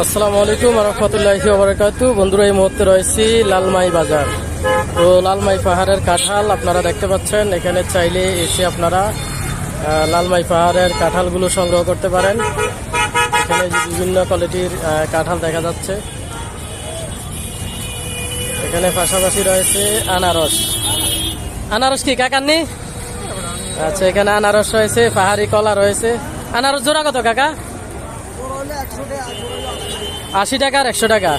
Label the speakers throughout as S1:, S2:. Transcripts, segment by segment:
S1: আসসালামু আলাইকুম রহমতুল্লাহি ওবরাকাতু বন্ধুরা, এই মুহূর্তে রয়েছি লালমাই বাজার। তো লালমাই পাহাড়ের কাঁঠাল আপনারা দেখতে পাচ্ছেন। এখানে চাইলে এসে আপনারা লালমাই পাহাড়ের কাঁঠালগুলো সংগ্রহ করতে পারেন। এখানে বিভিন্ন কোয়ালিটির কাঁঠাল দেখা যাচ্ছে। এখানে পাশাপাশি রয়েছে আনারস। আনারস কি, কাকার নেই আচ্ছা এখানে আনারস রয়েছে, পাহাড়ি কলা রয়েছে। আনারস জোড়া কত, কাকা? আশি টাকার একশো টাকা।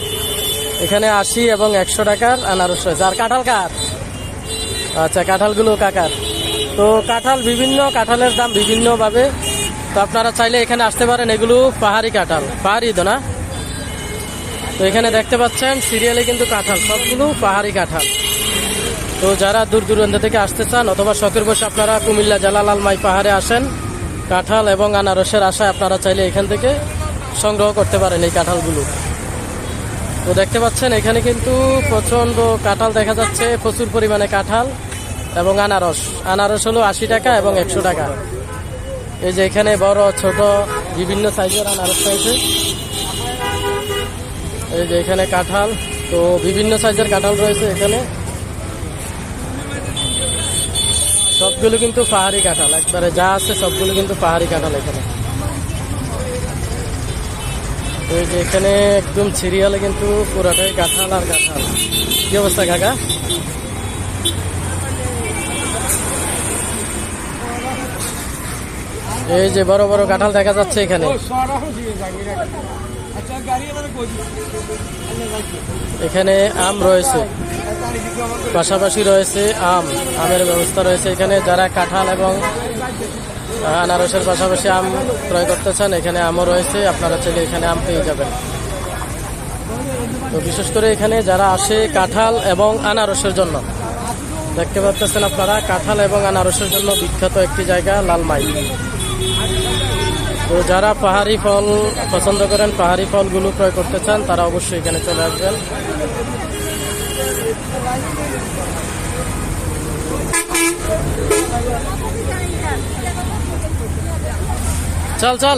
S1: এখানে আশি এবং একশো টাকার আনারস রয়েছে। আর কাঁঠাল কার? আচ্ছা কাঁঠালগুলো কাকার। তো কাঁঠাল বিভিন্ন, কাঁঠালের দাম বিভিন্নভাবে। তো আপনারা চাইলে এখানে আসতে পারেন, এগুলো পাহাড়ি কাঁঠাল। পাহাড়ি তো না? তো এখানে দেখতে পাচ্ছেন, সিরিয়ালে কিন্তু কাঁঠাল, সবগুলো পাহাড়ি কাঁঠাল। তো যারা দূর দূরান্ত থেকে আসতে চান অথবা শখের বসে আপনারা কুমিল্লা জালালাল মাই পাহাড়ে আসেন, কাঁঠাল এবং আনারসের আশায় আপনারা চাইলে এখান থেকে সংগ্রহ করতে পারেন এই কাঁঠালগুলো। তো দেখতে পাচ্ছেন, এখানে কিন্তু প্রচণ্ড কাঁঠাল দেখা যাচ্ছে, প্রচুর পরিমাণে কাঁঠাল এবং আনারস। আনারস হলো আশি টাকা এবং একশো টাকা। এই যে এখানে বড়, ছোট, বিভিন্ন সাইজের আনারস রয়েছে। এই যে এখানে কাঁঠাল, তো বিভিন্ন সাইজের কাঁঠাল রয়েছে এখানে। সবগুলো কিন্তু পাহাড়ি কাঁঠাল, একবারে যা আছে সবগুলো কিন্তু পাহাড়ি কাঁঠাল এখানে। এই যে এখানে একদম সিরিয়ালে কিন্তু পুরাটাই কাঁঠাল আর কাঁঠাল কি অবস্থা, কাকা? এই যে বড় বড় কাঁঠাল দেখা যাচ্ছে এখানে। এখানে আম রয়েছে। পাশাপাশি রয়েছে আম। আমের ব্যবস্থা রয়েছে এখানে। যারা কাঁঠাল এবং আনারসের পাশাপাশি আম ক্রয় করতে চান, এখানে আমও রয়েছে, আপনারা চাইলে এখানে আম পেয়ে যাবেন। তো বিশেষ করে এখানে যারা আসে কাঁঠাল এবং আনারসের জন্য, দেখতে পাচ্ছেন আপনারা, কাঁঠাল এবং আনারসের জন্য বিখ্যাত একটি জায়গা, লালমাই। তো যারা পাহাড়ি ফল পছন্দ করেন, পাহাড়ি ফলগুলো ক্রয় করতে চান, তারা অবশ্যই এখানে চলে আসবেন। চল চল।